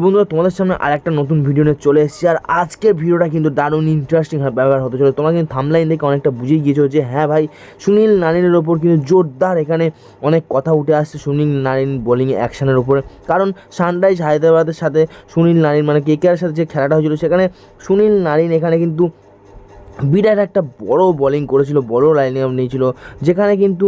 বন্ধুরা, তোমাদের সামনে আর একটা নতুন ভিডিও নিয়ে চলে এসেছি, আর আজকের ভিডিওটা কিন্তু দারুণ ইন্টারেস্টিং ব্যবহার হতে চলে তোমরা কিন্তু থামলাইন দেখে অনেকটা বুঝেই গিয়েছো যে হ্যাঁ ভাই, সুনীল নারিনের ওপর কিন্তু জোরদার এখানে অনেক কথা উঠে আসছে সুনীল নারিন বোলিং অ্যাকশানের উপরে। কারণ সানরাইজ হায়দ্রাবাদের সাথে সুনীল নারিন মানে কে সাথে যে খেলাটা হয়েছিল, সেখানে সুনীল নারিন এখানে কিন্তু বিরাট একটা বড় বোলিং করেছিল, বড় লাইনে আপ নিয়েছিল, যেখানে কিন্তু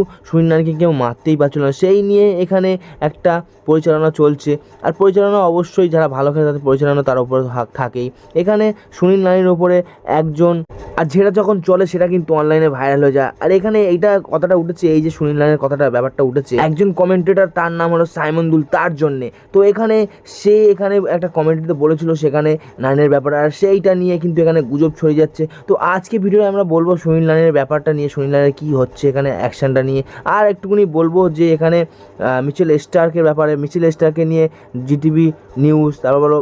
নারিনকে কেউ মারতেই পারছিল না। সেই নিয়ে এখানে একটা পরিচালনা চলছে। আর পরিচালনা অবশ্যই যারা ভালো খেলে তাদের পরিচালনা তার উপরে থাকেই। এখানে সুনীল নারিনের ওপরে একজন, আর যেটা যখন চলে সেটা কিন্তু অনলাইনে ভাইরাল হয়ে যায়। আর এখানে এইটা কথাটা উঠেছে, এই যে সুনীল নারিনের কথাটা, ব্যাপারটা উঠেছে। একজন কমেন্টেটর তার নাম হলো সাইমন দুল তার জন্যে। তো এখানে সে এখানে একটা কমেন্ট্রিতে বলেছিল সেখানে নারিনের ব্যাপারে। আর সেইটা নিয়ে কিন্তু এখানে গুজব ছড়িয়ে যাচ্ছে। তো আজকে ভিডিওতে আমরা বলব সুনীল নারিনের ব্যাপারটা নিয়ে, সুনীল নারিনের কী হচ্ছে এখানে অ্যাকশনটা নিয়ে। আর একটুকুনি বলব যে এখানে মিচেল স্টার্কের ব্যাপারে, মিচেল স্টারকে নিয়ে জিটিভি নিউজ তারপর বলো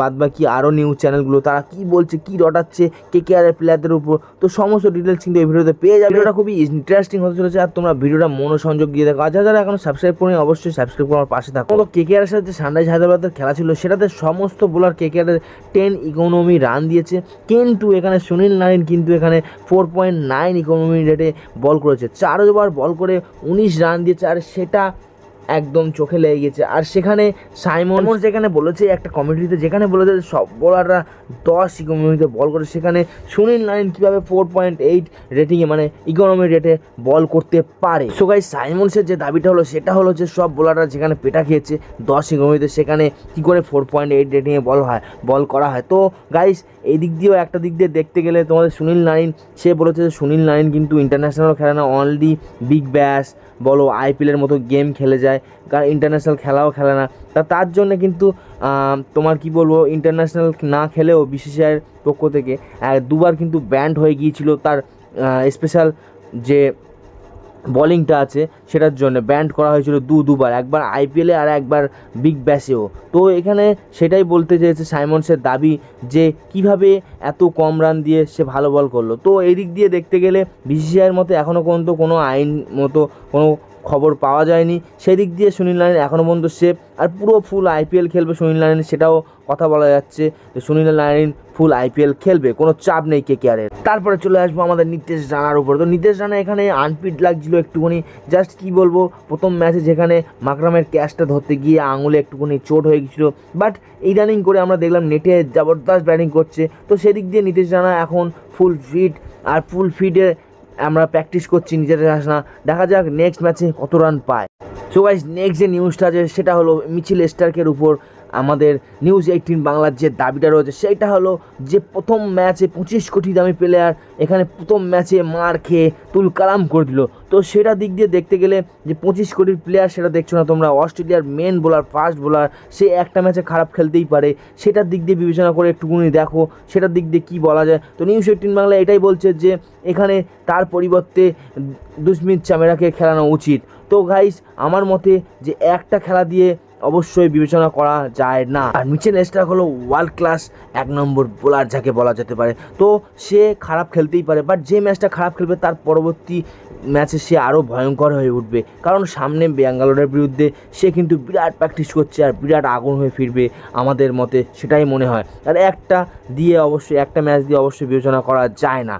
বাদ বাকি আরও নিউজ চ্যানেলগুলো তারা কি বলছে, কি রটাচ্ছে, কে কে আর প্লেয়ারদের উপর, তো সমস্ত ডিটেলস কিন্তু এই ভিডিওতে পেয়ে যাবে। ভিডিওটা খুবই ইন্টারেস্টিং হতে চলেছে, আর তোমরা ভিডিওটা মনোসংযোগ দিয়ে দেখো। আর যারা এখনও সাবস্ক্রাইব করে অবশ্যই সাবস্ক্রাইব করে আমার পাশে থাকো। তো কে কে আর সাথে সানরাইজ হায়দ্রাবাদের খেলা ছিল, সেটাতে সমস্ত বোলার কে কে আর টেন ইকোনমি রান দিয়েছে। কিন্তু এখানে সুনীল নারিন কিন্তু এখানে ফোর পয়েন্ট নাইন ইকোনমি রেটে বল করেছে। চার ওভার বল করে উনিশ রান দিয়েছে, আর সেটা একদম চোখে লেগে গেছে। আর সেখানে সাইমন যেখানে বলেছে, একটা কমিটিতে যেখানে বলেছে সব বোলাররা দশ ইকোনমিতে বল করে, সেখানে সুনীল নারিন কীভাবে ফোর পয়েন্ট এইট রেটিংয়ে মানে ইকোনমি রেটে বল করতে পারে। সো গাইস সাইমন্সের যে দাবিটা হলো, সেটা হলো যে সব বোলাররা যেখানে পেটা খেয়েছে দশ ইকোনমিতে সেখানে কী করে ফোর পয়েন্ট এইট রেটিংয়ে বল হয় বল করা হয়। তো গাইস এই দিক দিয়েও একটা দিক দিয়ে দেখতে গেলে তোমাদের সুনীল নারিন সে বলেছে যে সুনীল নারিন কিন্তু ইন্টারন্যাশনাল খেলে না অনলি বিগ ব্যাশ বলো আইপিএলের মতো গেম খেলে যায়। কারণ ইন্টারন্যাশনাল খেলাও খেলে না। তা তার জন্য কিন্তু তোমার কি বলব ইন্টারন্যাশনাল না খেলেও বিসিসিআইয়ের পক্ষ থেকে দুবার কিন্তু ব্যান্ড হয়ে গিয়েছিল তার স্পেশাল যে বলিংটা আছে, সেটার জন্য ব্যান্ড করা হয়েছিল দু, দুবার, একবার আইপিএলে আর একবার বিগ ব্যাশেও তো এখানে সেটাই বলতে চেয়েছে সাইমন্সের দাবি যে কীভাবে এত কম রান দিয়ে সে ভালো বল করল। তো এই দিক দিয়ে দেখতে গেলে বিসিসিআইয়ের মতো এখনও পর্যন্ত কোনো আইন মতো, কোনো খবর পাওয়া যায়নি। সেই দিক দিয়ে সুনীল নারিন এখনও পর্যন্ত সেফ আর পুরো ফুল আইপিএল খেলবে সুনীল নারিন সেটাও কথা বলা যাচ্ছে যে সুনীল নারিন ফুল আইপিএল খেলবে, কোনো চাপ নেই কে কেয়ারের তারপরে চলে আসব আমাদের নিতেশ রানার উপর। তো নিতেশ রানা এখানে আনপিট লাগছিল একটুখানি। জাস্ট কি বলব, প্রথম ম্যাচে যেখানে মাকরামের ক্যাচটা ধরতে গিয়ে আঙুলে একটুখানি চোট হয়ে গেছিল বাট এই রানিং করে আমরা দেখলাম নেটে জবরদস্ত ব্যাটিং করছে। তো সেদিক দিয়ে নিতেশ রানা এখন ফুল ফিট আর ফুল ফিটে আমরা প্র্যাকটিস করছি নিজের না। দেখা যাক নেক্সট ম্যাচে কত রান পায়। সো গাইজ নেক্সট যে নিউজটা আছে, সেটা হলো মিছিল স্টার্কের উপর। আমাদের নিউজ এইটিন বাংলার যে দাবিটা রয়েছে, সেইটা হলো যে প্রথম ম্যাচে পঁচিশ কোটি দামি প্লেয়ার এখানে প্রথম ম্যাচে মার খেয়ে তুল কালাম করে দিল। তো সেটা দিক দিয়ে দেখতে গেলে যে পঁচিশ কোটির প্লেয়ার সেটা দেখছ না তোমরা, অস্ট্রেলিয়ার মেন বোলার ফাস্ট বোলার সে একটা ম্যাচে খারাপ খেলতেই পারে। সেটার দিক দিয়ে বিবেচনা করে একটুকুনি দেখো, সেটার দিক দিয়ে কী বলা যায়। তো নিউজ এইটিন বাংলা এটাই বলছে যে এখানে তার পরিবর্তে দুস্মিত চামেরাকে খেলানো উচিত। তো গাইস আমার মতে যে একটা খেলা দিয়ে অবশ্যই বিবেচনা করা যায় না। আর মিচেল স্টার্ক হলো ওয়ার্ল্ড ক্লাস এক নম্বর বোলার যাকে বলা যেতে পারে। তো সে খারাপ খেলতেই পারে বাট যে ম্যাচটা খারাপ খেলবে তার পরবর্তী ম্যাচে সে আরও ভয়ঙ্কর হয়ে উঠবে। কারণ সামনে ব্যাঙ্গালোরের বিরুদ্ধে সে কিন্তু বিরাট প্র্যাকটিস করছে আর বিরাট আগুন হয়ে ফিরবে আমাদের মতে, সেটাই মনে হয়। আর একটা দিয়ে অবশ্যই, একটা ম্যাচ দিয়ে অবশ্যই বিবেচনা করা যায় না।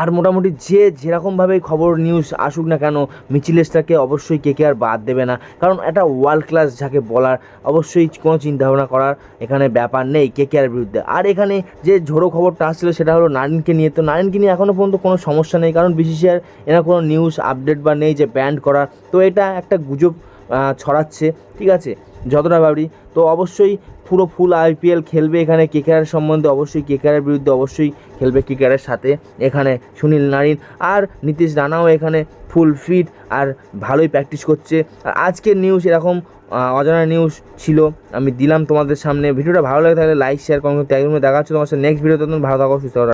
আর মোটামুটি যে যেরকমভাবে খবর নিউজ আসুক না কেন মিচিলেসটাকে অবশ্যই কে কে আর বাদ দেবে না। কারণ একটা ওয়ার্ল্ড ক্লাস যাকে বলার, অবশ্যই কোনো চিন্তাভাবনা করার এখানে ব্যাপার নেই কে কে আর বিরুদ্ধে। আর এখানে যে ঝোড়ো খবরটা আসছিল সেটা হলো নারিনকে নিয়ে। তো নারিনকে নিয়ে এখনও পর্যন্ত কোনো সমস্যা নেই, কারণ বিসিসিআর এরা কোনো নিউজ আপডেট বা নেই যে ব্যান্ড করার তো এটা একটা গুজব ছড়াচ্ছে, ঠিক আছে? যতটা ভাবি, তো অবশ্যই পুরো ফুল আইপিএল খেলবে এখানে কেকেআর সম্বন্ধে, অবশ্যই কেকেআরের বিরুদ্ধে অবশ্যই খেলবে কেকেআরের সাথে। এখানে সুনীল নারিন আর নীতিশ রানাও এখানে ফুল ফিট আর ভালোই প্র্যাকটিস করছে। আর আজকের নিউজ এরকম অজানা নিউজ ছিল, আমি দিলাম তোমাদের সামনে। ভিডিওটা ভালো লাগে থাকলে লাইক শেয়ার কমেন্ট একদম দেখা তোমার সাথে নেক্সট ভিডিওতে ভালো থাকো, সুস্থ।